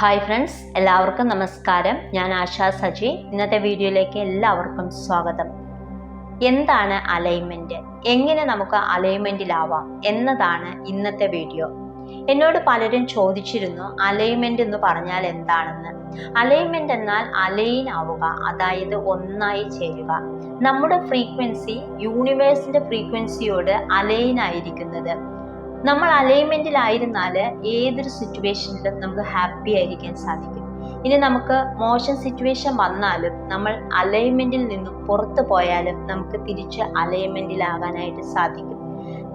Hi friends എല്ലാവർക്കും നമസ്കാരം. ഞാൻ ആശാ സജി. ഇന്നത്തെ വീഡിയോയിലേക്ക് എല്ലാവർക്കും സ്വാഗതം. എന്താണ് അലൈൻമെന്റ് എങ്ങനെ നമുക്ക് അലൈൻമെന്റിലാവാം എന്നതാണ് ഇന്നത്തെ വീഡിയോ. എന്നോട് പലരും ചോദിച്ചിരുന്നു അലൈൻമെന്റ് എന്ന് പറഞ്ഞാൽ എന്താണെന്ന്. അലൈൻമെന്റ് എന്നാൽ അലൈൻ ആവുക അതായത് ഒന്നായി ചേരുക. നമ്മുടെ ഫ്രീക്വൻസി യൂണിവേഴ്സിന്റെ ഫ്രീക്വൻസിയോട് അലൈൻ ആയിരിക്കുന്നത്. നമ്മൾ അലൈൻമെന്റിലായിരുന്നാൽ ഏതൊരു സിറ്റുവേഷനിലും നമുക്ക് ഹാപ്പി ആയിരിക്കാൻ സാധിക്കും. ഇനി നമുക്ക് മോശം സിറ്റുവേഷൻ വന്നാലും നമ്മൾ അലൈൻമെന്റിൽ നിന്നും പുറത്തു പോയാലും നമുക്ക് തിരിച്ച് അലൈൻമെന്റിലാകാനായിട്ട് സാധിക്കും.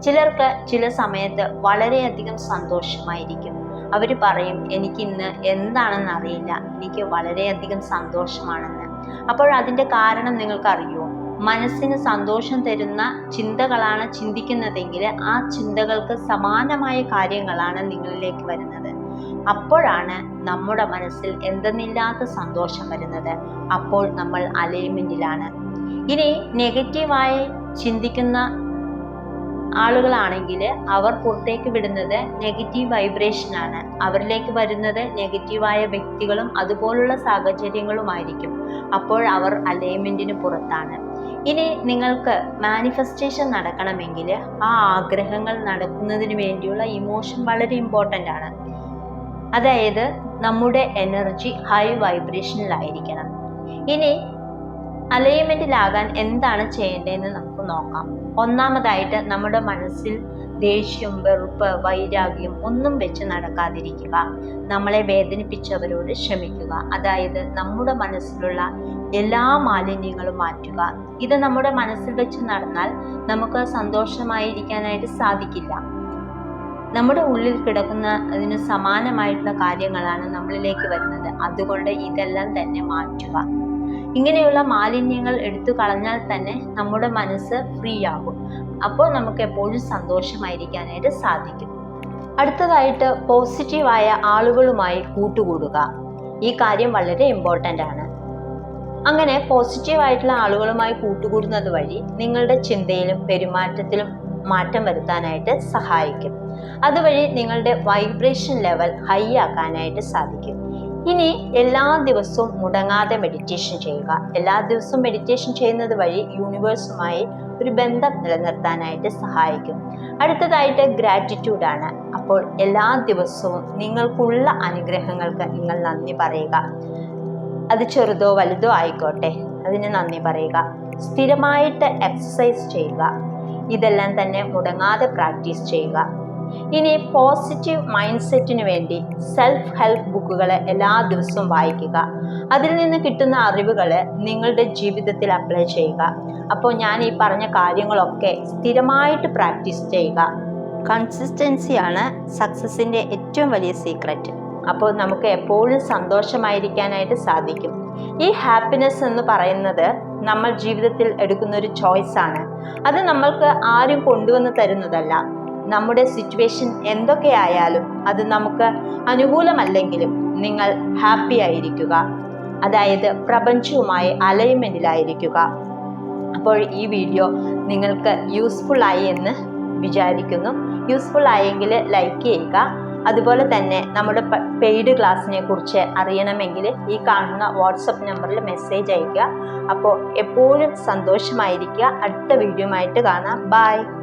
ചിലർക്ക് ചില സമയത്ത് വളരെയധികം സന്തോഷമായിരിക്കും. അവർ പറയും എനിക്ക് ഇന്ന് എന്താണെന്ന് അറിയില്ല എനിക്ക് വളരെയധികം സന്തോഷമാണെന്ന്. അപ്പോൾ അതിന്റെ കാരണം നിങ്ങൾക്കറിയുമോ മനസ്സിന് സന്തോഷം തരുന്ന ചിന്തകളാണ് ചിന്തിക്കുന്നതെങ്കിൽ ആ ചിന്തകൾക്ക് സമാനമായ കാര്യങ്ങളാണ് നിങ്ങളിലേക്ക് വരുന്നത്. അപ്പോഴാണ് നമ്മുടെ മനസ്സിൽ എന്തെന്നില്ലാത്ത സന്തോഷം വരുന്നത്. അപ്പോൾ നമ്മൾ അലൈൻമെന്റിലാണ്. ഇനി നെഗറ്റീവായി ചിന്തിക്കുന്ന ആളുകളാണെങ്കിൽ അവർ പുറത്തേക്ക് വിടുന്നത് നെഗറ്റീവ് വൈബ്രേഷനാണ് അവരിലേക്ക് വരുന്നത് നെഗറ്റീവായ വ്യക്തികളും അതുപോലുള്ള സാഹചര്യങ്ങളുമായിരിക്കും. അപ്പോൾ അവർ അലൈൻമെന്റിന് പുറത്താണ്. ഇനി നിങ്ങൾക്ക് മാനിഫെസ്റ്റേഷൻ നടക്കണമെങ്കിൽ ആ ആഗ്രഹങ്ങൾ നടക്കുന്നതിന് വേണ്ടിയുള്ള ഇമോഷൻ വളരെ ഇമ്പോർട്ടന്റ് ആണ്. അതായത് നമ്മുടെ എനർജി ഹൈ വൈബ്രേഷനിലായിരിക്കണം ഇനി അലൈൻമെന്റിലാകാൻ എന്താണ് ചെയ്യേണ്ടതെന്ന് നമുക്ക് നോക്കാം. ഒന്നാമതായിട്ട് നമ്മുടെ മനസ്സിൽ ദേഷ്യം വെറുപ്പ് വൈരാഗ്യം ഒന്നും വെച്ച് നടക്കാതിരിക്കുക. നമ്മളെ വേദനിപ്പിച്ചവരോട് ക്ഷമിക്കുക. അതായത് നമ്മുടെ മനസ്സിലുള്ള എല്ലാ മാലിന്യങ്ങളും മാറ്റുക. ഇത് നമ്മുടെ മനസ്സിൽ വെച്ച് നടന്നാൽ നമുക്ക് സന്തോഷമായിരിക്കാനായിട്ട് സാധിക്കില്ല. നമ്മുടെ ഉള്ളിൽ കിടക്കുന്ന അതിന് സമാനമായിട്ടുള്ള കാര്യങ്ങളാണ് നമ്മളിലേക്ക് വരുന്നത്. അതുകൊണ്ട് ഇതെല്ലാം തന്നെ മാറ്റുക. ഇങ്ങനെയുള്ള മാലിന്യങ്ങൾ എടുത്തു കളഞ്ഞാൽ തന്നെ നമ്മുടെ മനസ്സ് ഫ്രീ ആകും. അപ്പോൾ നമുക്ക് എപ്പോഴും സന്തോഷമായിരിക്കാനായിട്ട് സാധിക്കും. അടുത്തതായിട്ട് പോസിറ്റീവായ ആളുകളുമായി കൂട്ടുകൂടുക. ഈ കാര്യം വളരെ ഇമ്പോർട്ടന്റ് ആണ്. അങ്ങനെ പോസിറ്റീവായിട്ടുള്ള ആളുകളുമായി കൂട്ടുകൂടുന്നത് വഴി നിങ്ങളുടെ ചിന്തയിലും പെരുമാറ്റത്തിലും മാറ്റം വരുത്താനായിട്ട് സഹായിക്കും. അതുവഴി നിങ്ങളുടെ വൈബ്രേഷൻ ലെവൽ ഹൈ ആക്കാനായിട്ട് സാധിക്കും. ഇനി എല്ലാ ദിവസവും മുടങ്ങാതെ മെഡിറ്റേഷൻ ചെയ്യുക. എല്ലാ ദിവസവും മെഡിറ്റേഷൻ ചെയ്യുന്നത് വഴി യൂണിവേഴ്സുമായി ഒരു ബന്ധം നിലനിർത്താനായിട്ട് സഹായിക്കും. അടുത്തതായിട്ട് ഗ്രാറ്റിറ്റ്യൂഡാണ് അപ്പോൾ എല്ലാ ദിവസവും നിങ്ങൾക്കുള്ള അനുഗ്രഹങ്ങൾക്ക് നിങ്ങൾ നന്ദി പറയുക. അത് ചെറുതോ വലുതോ ആയിക്കോട്ടെ. അതിന് നന്ദി പറയുക. സ്ഥിരമായിട്ട് എക്സസൈസ് ചെയ്യുക. ഇതെല്ലാം തന്നെ മുടങ്ങാതെ പ്രാക്ടീസ് ചെയ്യുക. ഇനി പോസിറ്റീവ് മൈൻഡ് സെറ്റിന് വേണ്ടി സെൽഫ് ഹെൽപ്പ് ബുക്കുകൾ എല്ലാ ദിവസവും വായിക്കുക. അതിൽ നിന്ന് കിട്ടുന്ന അറിവുകൾ നിങ്ങളുടെ ജീവിതത്തിൽ അപ്ലൈ ചെയ്യുക. അപ്പോൾ ഞാൻ ഈ പറഞ്ഞ കാര്യങ്ങളൊക്കെ സ്ഥിരമായിട്ട് പ്രാക്ടീസ് ചെയ്യുക. കൺസിസ്റ്റൻസിയാണ് സക്സസിന്റെ ഏറ്റവും വലിയ സീക്രറ്റ് അപ്പോൾ നമുക്ക് എപ്പോഴും സന്തോഷമായിരിക്കാനായിട്ട് സാധിക്കും. ഈ ഹാപ്പിനെസ് എന്ന് പറയുന്നത് നമ്മൾ ജീവിതത്തിൽ എടുക്കുന്ന ഒരു ചോയ്സാണ് അത് നമ്മൾക്ക് ആരും കൊണ്ടുവന്ന് തരുന്നതല്ല. നമ്മുടെ സിറ്റുവേഷൻ എന്തൊക്കെ ആയാലും അത് നമുക്ക് അനുകൂലമല്ലെങ്കിലും നിങ്ങൾ ഹാപ്പി ആയിരിക്കുക. അതായത് പ്രപഞ്ചവുമായി അലൈൻമെന്റിലായിരിക്കുക അപ്പോൾ ഈ വീഡിയോ നിങ്ങൾക്ക് യൂസ്ഫുൾ ആയി എന്ന് വിചാരിക്കുന്നു. യൂസ്ഫുൾ ആയെങ്കിൽ ലൈക്ക് ചെയ്യുക. അതുപോലെ തന്നെ നമ്മുടെ പെയ്ഡ് ക്ലാസ്സിനെ കുറിച്ച് അറിയണമെങ്കിൽ ഈ കാണുന്ന വാട്സപ്പ് നമ്പറിൽ മെസ്സേജ് അയയ്ക്കുക. അപ്പോൾ എപ്പോഴും സന്തോഷമായിരിക്കുക. അടുത്ത വീഡിയോ ആയിട്ട് കാണാം. ബായ്